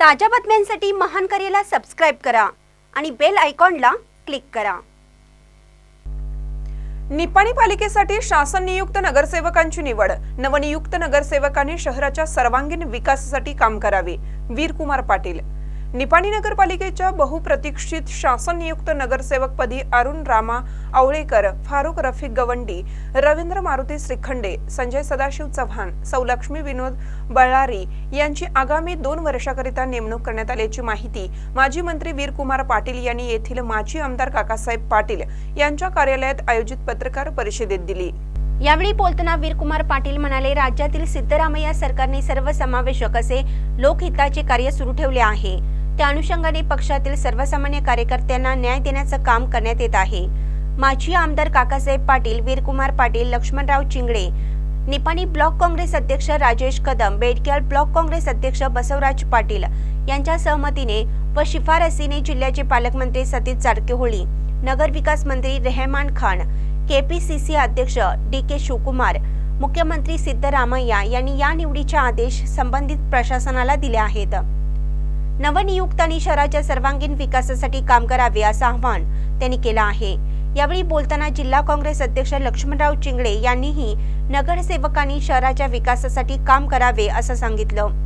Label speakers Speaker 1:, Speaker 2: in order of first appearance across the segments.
Speaker 1: ताज्या बातम्यांसाठी महान करेला सबस्क्राईब करा आणि बेल आयकॉनला क्लिक करा.
Speaker 2: निपाणी पालिकेसाठी शासन नियुक्त नगरसेवकांची निवड. नवनियुक्त नगरसेवकांनी शहराच्या सर्वांगीण विकासासाठी काम करावे. वीरकुमार पाटील निपाणी नगरपालिकेच्या बहुप्रतीक्षित शासन नियुक्त नगरसेवकपदी अरुण रामा आवळेकर फारुख रफिक गवंडी रवींद्र मारुती श्रीखंडे संजय सदाशिव चव्हाण सौलक्ष्मी विनोद बळारी यांची आगामी दोन वर्षाकरिता नेमणूक करण्यात आल्याची माहिती माजी मंत्री वीरकुमार पाटील यांनी येथील माजी आमदार काकासाहेब पाटील यांच्या कार्यालयात आयोजित पत्रकार परिषदेत दिली.
Speaker 1: यावेळी बोलताना वीरकुमार पाटील म्हणाले राज्यातील सिद्धरामय्या सरकारने सर्वसमावेशक असे लोकहिताचे कार्य सुरू ठेवले आहे. त्या अनुषंगाने पक्षातील सर्वसामान्य कार्यकर्त्यांना न्याय देण्याचं काम करण्यात येत आहे. माजी आमदार काकासाहेब पाटील वीरकुमार पाटील लक्ष्मणराव चिंगडे निपाणी ब्लॉक काँग्रेस अध्यक्ष राजेश कदम बेडक्याल ब्लॉक काँग्रेस अध्यक्ष बसवराज पाटील यांच्या सहमतीने व शिफारसीने जिल्ह्याचे पालकमंत्री सतीश जारकिहोळी नगर विकास मंत्री रेहमान खान केपीसीसी अध्यक्ष डी के शिवकुमार मुख्यमंत्री सिद्धरामय्या यांनी या निवडीचे आदेश संबंधित प्रशासनाला दिले आहेत. नवनियुक्तांनी शहराच्या सर्वांगीण विकासासाठी काम करावे असं आवाहन त्यांनी केलं आहे. यावेळी बोलताना जिल्हा काँग्रेस अध्यक्ष लक्ष्मणराव चिंगळे यांनीही नगरसेवकांनी शहराच्या विकासासाठी काम करावे असं सांगितलं.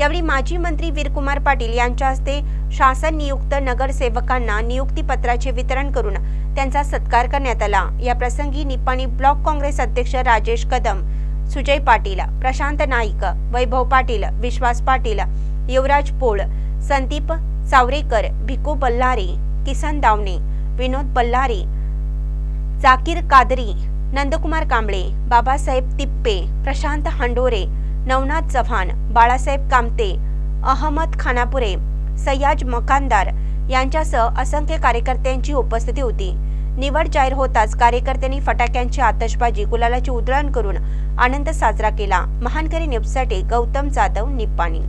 Speaker 1: यावेळी माजी मंत्री वीरकुमार पाटील यांच्या हस्ते शासन नियुक्त नगरसेवकांना नियुक्तीपत्राचे वितरण करून त्यांचा सत्कार करण्यात आला. या प्रसंगी निपाणी ब्लॉक काँग्रेस अध्यक्ष राजेश कदम सुजय पाटील प्रशांत नाईक वैभव पाटील विश्वास पाटील युवराज पोळ संदीप सावरेकर भिकू बल्लारी किसन दावणे विनोद बल्लारी जाकीर कादरी नंदकुमार कांबळे बाबासाहेब तिप्पे प्रशांत हांडोरे नवनाथ चव्हाण बाळासाहेब कामते अहमद खानापुरे सयाज मकानदार यांच्यासह असंख्य कार्यकर्त्यांची उपस्थिती होती. निवड जाहीर होताच कार्यकर्त्यांनी फटाक्यांची आतषबाजी गुलालाची उधळण करून आनंद साजरा केला. महानकरी न्यूजसाठी गौतम जाधव निप्पाणी.